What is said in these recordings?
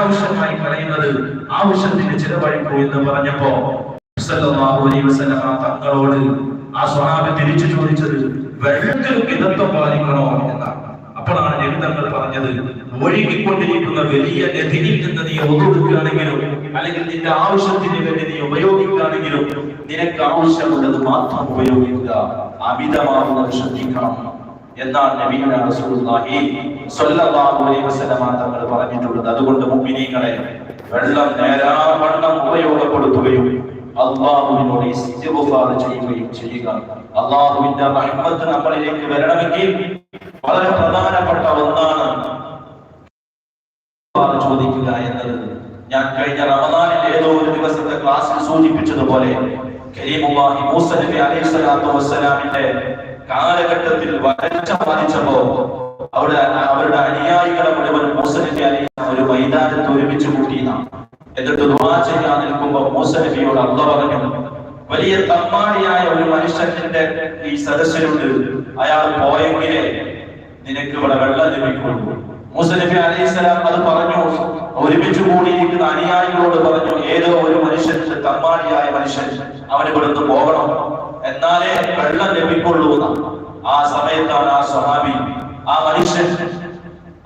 അനാവശ്യമായി പറയുന്നത് ആവശ്യത്തിന് ചിലവഴിക്കൂ എന്ന് പറഞ്ഞപ്പോ തങ്ങളോട് ആ സ്വഹാബി തിരിച്ചു ചോദിച്ചത് വെള്ളത്തിൽ മിതത്വം പാലിക്കണോ? എന്നാണ്. അപ്പോഴാണ് ലളിതങ്ങൾ പറഞ്ഞത് ഒഴുകിക്കൊണ്ടിരിക്കുന്ന വലിയ നദിയിൽ നിന്ന് നീ ഒതുക്കുകയാണെങ്കിലും അല്ലെങ്കിൽ നിന്റെ ആവശ്യത്തിന് വേണ്ടി നീ ഉപയോഗിക്കുകയാണെങ്കിലും നിനക്ക് ആവശ്യമുള്ളത് മാത്രം ഉപയോഗിക്കുക. അമിതമാകുന്നത് ശ്രദ്ധിക്കണം. എന്നാണ് നബീന റസൂലുള്ളാഹി സ്വല്ലല്ലാഹു അലൈഹി വസല്ലമ തങ്ങൾ പറഞ്ഞിട്ടുള്ളത്? അതുകൊണ്ട് മുഅ്മിനീങ്ങളെ വെള്ളം നേരാവണ്ണം ഉപയോഗപ്പെടുത്തുകയും അള്ളാഹുവിനോട് ഇസ്തിഗ്ഫാർ ചെയ്യുകയും ചെയ്യുക. അള്ളാഹുവിന്റെ റഹ്മത്ത് നമ്മളിലേക്ക് വരണമെങ്കിൽ വളരെ പ്രധാനപ്പെട്ട ഒന്നാണ് ചോദിക്കുക എന്നത്. ഞാൻ കഴിഞ്ഞ റമദാനിൽ ഏതോ ഒരു ദിവസത്തെ ക്ലാസ്സിൽ സൂചിപ്പിച്ചതുപോലെ കരീമുല്ലാഹി മൂസ നബി അലൈഹി സ്വലാത്തു കാലഘട്ടത്തിൽ വരൾച്ച ബാധിച്ചപ്പോ അവിടെ അവരുടെ അനുയായികളെ മുഴുവൻ മൂസ നബി അലൈഹി ഒരു മൈതാനത്ത് ഒരുമിച്ച് കൂട്ടിയതാണ് എന്നിട്ട് ദുവാ ചെയ്യാൻ നിൽക്കുമ്പോൾ മൂസ അല്ല പറഞ്ഞു വലിയ തമ്മാടിയായ ഒരു മനുഷ്യന്റെ ഈ സദസ്സിലുണ്ട്. അയാൾ പോയെങ്കിലേ നിനക്ക് ഇവിടെ വെള്ളം ലഭിക്കുള്ളൂ. മൂസ നബി അലൈഹി സ്വലാം അത് പറഞ്ഞു. ഒരുമിച്ച് കൂടിയിരിക്കുന്ന അനുയായികളോട് പറഞ്ഞു ഏതോ ഒരു മനുഷ്യൻ തമ്മാടിയായ മനുഷ്യൻ അവന് ഇവിടുന്ന് പോകണം. എന്നാലേ വെള്ളം ലഭിക്കുള്ളൂ ആ സമയത്താണ് ആ സ്വഹാബി ആ മനുഷ്യൻ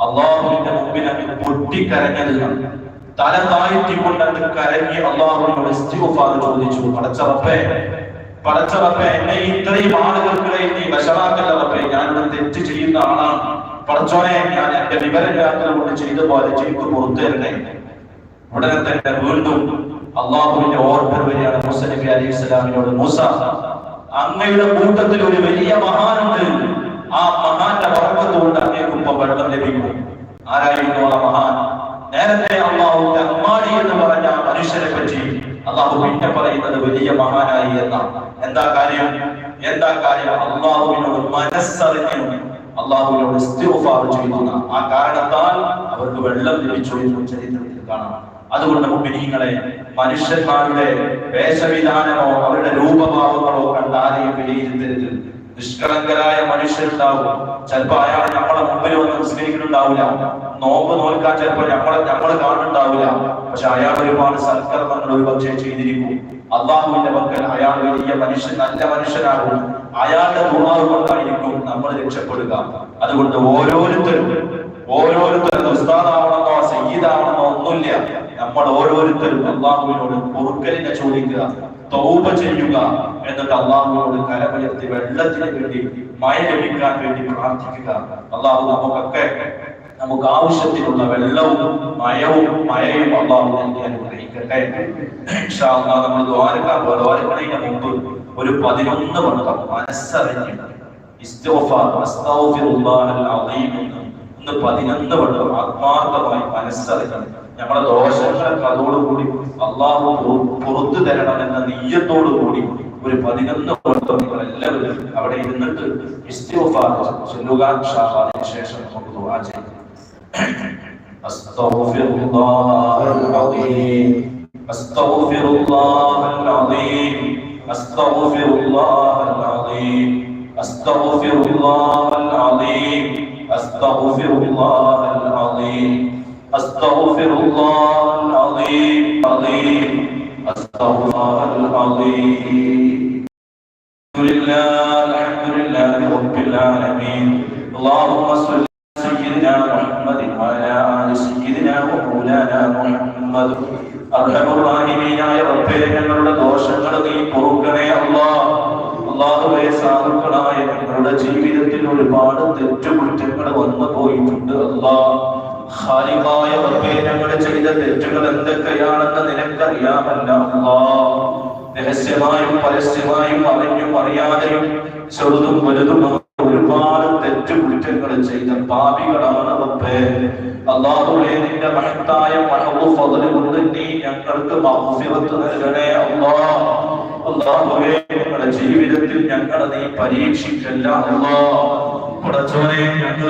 അള്ളാഹുവിന്റെ മുമ്പിൽ അങ്ങ് പൊട്ടിക്കരഞ്ഞത് തല താഴ്ത്തിക്കൊണ്ട് അങ്ങ് കരഞ്ഞ് അള്ളാഹുവിനോട് ചോദിച്ചു. പടച്ചറപ്പേ പടച്ചറപ്പേ എന്നെ ഇത്രയും ആളുകൾക്കിടയിൽ നീ വശമാക്കല്ല റപ്പേ ഞാനിവിടെ തെറ്റ് ചെയ്യുന്ന ആളാണ്. പടച്ചോനെ ഞാൻ എന്റെ വിവരമില്ലാത്തത് കൊണ്ട് ചെയ്ത പോലെ ചെയ്തു ഉടനെ തന്നെ വീണ്ടും അള്ളാഹുവിന്റെ ഓർമ്മ വരികയാണ് മൂസ നബി അലൈഹി സ്വലാമിനോട്. മൂസ അങ്ങയുടെ കൂട്ടത്തിൽ ഒരു വലിയ മഹാനുണ്ട്. ആ മഹാന്റെ വർമ്മത്ത് കൊണ്ട് അങ്ങേക്കും വെള്ളം ലഭിക്കും. ആരായിരുന്നു ആ മഹാൻ? നേരത്തെ അള്ളാഹുവിന്റെ അമ്മാടി എന്ന് പറഞ്ഞ മനുഷ്യരെ പറ്റി അള്ളാഹു പിന്നെ പറയുന്നത് വലിയ മഹാനായി എന്നാണ്. എന്താ കാര്യം? എന്താ കാര്യം? അള്ളാഹുവിനോട് മനസ്സറിഞ്ഞു. അള്ളാഹുവിനോട് ഇസ്തിഗ്ഫാർ ചെയ്യുന്ന ആ കാരണത്താൽ അവർക്ക് വെള്ളം ലഭിച്ചു എന്ന് ചരിത്രത്തിൽ കാണാം. അതുകൊണ്ട് മുമ്പിനീങ്ങളെ മനുഷ്യന്മാരുടെ വേഷവിധാനമോ അവരുടെ രൂപഭാവങ്ങളോ കണ്ട് ആരെയും വിലയിരുത്തരുത്. നിഷ്കളങ്കരായ മനുഷ്യരുണ്ടാവും. ചിലപ്പോ അയാൾ നമ്മളെ മുമ്പിൽ വന്ന് നിസ്കരിക്കുന്നുണ്ടാവില്ല നോമ്പ് നോൽക്കാൻ ചിലപ്പോ നമ്മളെ നമ്മൾ കാണുന്നുണ്ടാവില്ല പക്ഷെ അയാൾ ഒരുപാട് സൽക്കർമ്മങ്ങൾ ഒരുപക്ഷെ ചെയ്തിരിക്കും. അള്ളാഹുവിന്റെ പക്കൽ അയാൾ വലിയ മനുഷ്യൻ നല്ല മനുഷ്യനാകും. അയാളുടെ ദുർവാവ് കൊണ്ടായിരിക്കും നമ്മൾ രക്ഷപ്പെടുക. അതുകൊണ്ട് ഓരോരുത്തരും ഓരോരുത്തരും ഉസ്താദാവണമെന്നോ സയ്യിദാവണമെന്നോ ഒന്നുമില്ല. നമ്മൾ ഓരോരുത്തരും അള്ളാഹുവിനോട് പൊറുക്കലിനെ ചോദിക്കുക തൗബ ചെയ്യുക എന്നിട്ട് അള്ളാഹുവിനോട് കരമുയർത്തി വെള്ളത്തിന് വേണ്ടി മഴ ലഭിക്കാൻ വേണ്ടി പ്രാർത്ഥിക്കുക. അള്ളാഹു നമുക്കൊക്കെ നമുക്ക് ആവശ്യത്തിനുള്ള വെള്ളവും മയവും മയയും അള്ളാഹു നൽകി അനുഗ്രഹിക്കട്ടെ. നമ്മൾ ദ്വാരക്കാൻ ദ്വാരക്കണതിന് മുമ്പ്? ഒരു പതിനൊന്ന് വട്ടം മനസ്സറിഞ്ഞ് ഇസ്തിഗ്ഫാർ അസ്തഗ്ഫിറുല്ലാഹൽ അളീം എന്ന് ഒന്ന് പതിനൊന്ന് വട്ടം ആത്മാർത്ഥമായി മനസ്സറിഞ്ഞ് നമ്മളെ ദോഷങ്ങളൊക്കെ അതോടുകൂടി അള്ളാഹു പുറ- പുറത്തു തരണം എന്ന നീയത്തോടു കൂടി ഒരു പതിനൊന്ന് വട്ടം നിങ്ങൾ എല്ലാവരും അവിടെ ഇരുന്നിട്ട് ഇസ്തിഗ്ഫാർ ചൊല്ലുക ഇൻഷാ അല്ലാഹ്. അതിനുശേഷം നമുക്ക് ദുആ ചെയ്യാം أستغفر الله العظيم أستغفر الله العظيم أستغفر الله العظيم. أستغفر الله العظيم. أستغفر الله العظيم. أستغفر الله العظيم. العظيم. أستغفر الله العظيم. الحمد لله الحمد لله رب العالمين. اللهم صل على سيدنا محمد وعلى آل سيدنا ومولانا محمد. أرحم അള്ളാഹുവേ സാധുക്കളായ ഞങ്ങളുടെ ജീവിതത്തിൽ ഒരുപാട് തെറ്റുകുറ്റങ്ങൾ വന്നു പോയിട്ടുണ്ട് അള്ളാഹ് ഹാലിമായ ഞങ്ങൾ ചെയ്ത തെറ്റുകൾ എന്തൊക്കെയാണെന്ന് നിനക്കറിയാമല്ല അള്ളാ. രഹസ്യമായും പരസ്യമായും അറിഞ്ഞും അറിയാതെയും ചെറുതും വലുതും ഒരുപാട് തെറ്റുകുറ്റങ്ങൾ ചെയ്ത പാപികളാണ് റബ്ബേ. അള്ളാഹുവേ നിന്റെ മഹത്തായ മഹബു ഫضل കൊണ്ട് നീ ഞങ്ങൾക്ക് മഗ്ഫിറത്ത് നൽകണേ അല്ലാഹ് അള്ളാഹുവേ ഞങ്ങളുടെ ജീവിതത്തിൽ ഞങ്ങളെ നീ പരീക്ഷിക്കല്ല അല്ലാഹ് പടച്ചോനെ ഞങ്ങൾ